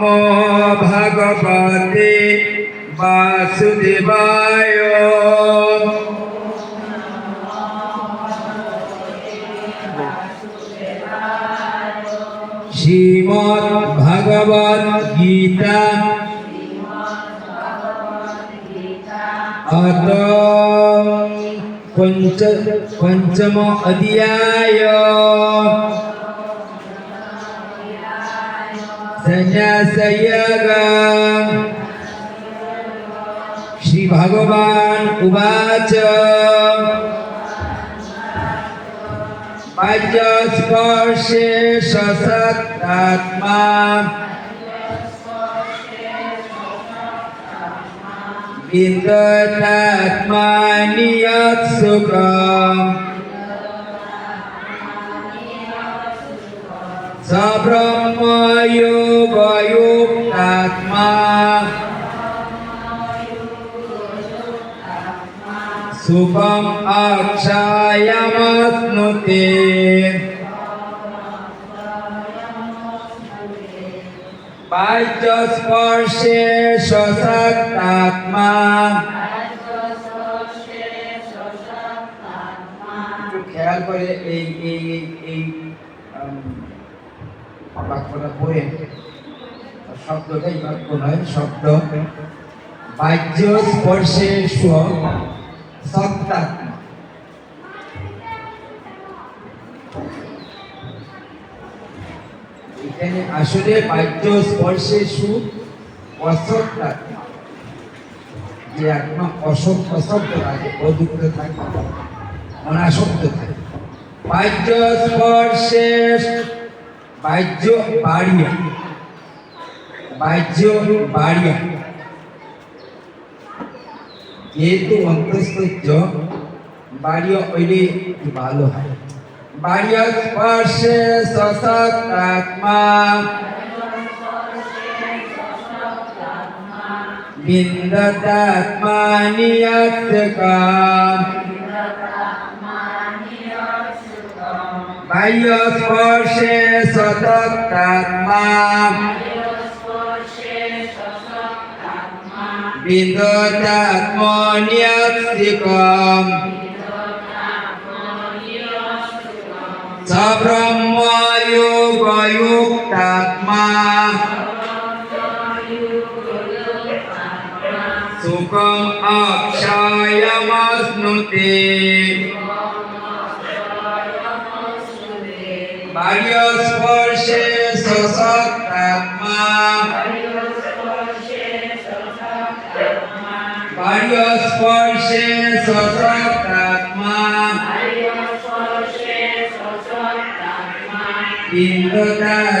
नमो भगवते वासुदेवाय। श्रीमद्भगवद्गीता अत पञ्च पञ्चम अध्याय। संन्यासयोग श्री भगवान उवाच पाज्यस्पर्शे सशक्तात्मा विन्दतात्मानि यत्सुखम् स শুভম আত্মা সুখম অক্ষায়ামশ্নুতে বাহ্যস্পর্শে সশক্তাত্মা খেয়াল করে এই শব্দটাই বাক্য নয় শব্দ, বাহ্য স্পর্শে সত্তাত্মা এখানে আসলে বাহ্য স্পর্শে সুখ অসত্তাত্মা যে অসৎ অসত্য থাকে অযুক্ত থাকে, অনাসক্ত থাকে। বাহ্য স্পর্শে বাহ্য বাড়িয়া। বাহ্য বাড়িয়া। যেহেতু অন্তঃস্থ বাড়িয়া হইলে ভালো হয়। বাড়িয়া স্পর্শে সশক্ত আত্মা। বিন্দতাত্মানি আত্মকাম। বাহ্য স্পর্শে সততাত্মা বিন্দতাত্মনিয়স্তিকম স ব্রহ্ময়োগযুক্তাত্মা সুখম অক্ষয়মশ্নুতে বাহ্য স্পর্শে সশক্তাত্মা বাহ্য স্পর্শে সশক্তাত্মা ইন্দ্রতাত্মনিয়সুখম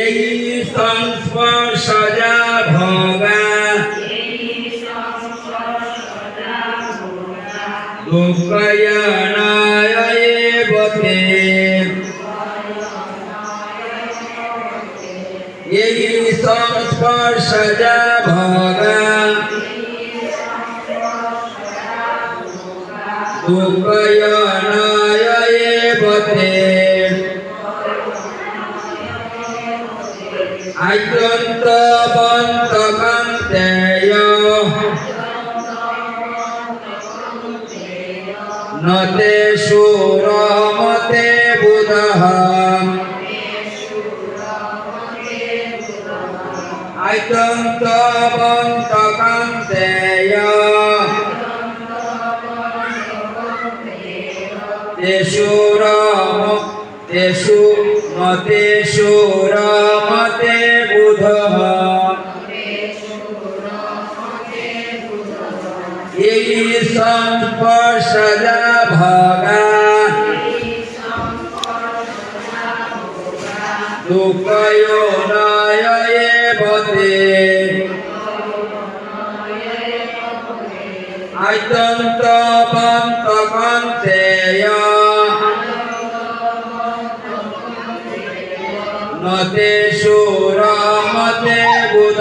এই সংস্পর্শজা ভোগা দুঃখয়নায় বতে এই সংস্পর্শজা ভোগা দুঃখয়নায় বতে আয়ন্ত বন্ত কান্তেয় নতে সুরমতে বুধহম আয়তন্ত বন্ত কান্তেয় তেষু রম তেষু মতে এই সংস্পর্শজা ভগা দুঃখয়ো নয়ে বতে আয়তন্ত বন্ত কন্তেয় নতে সুরমতে বুধ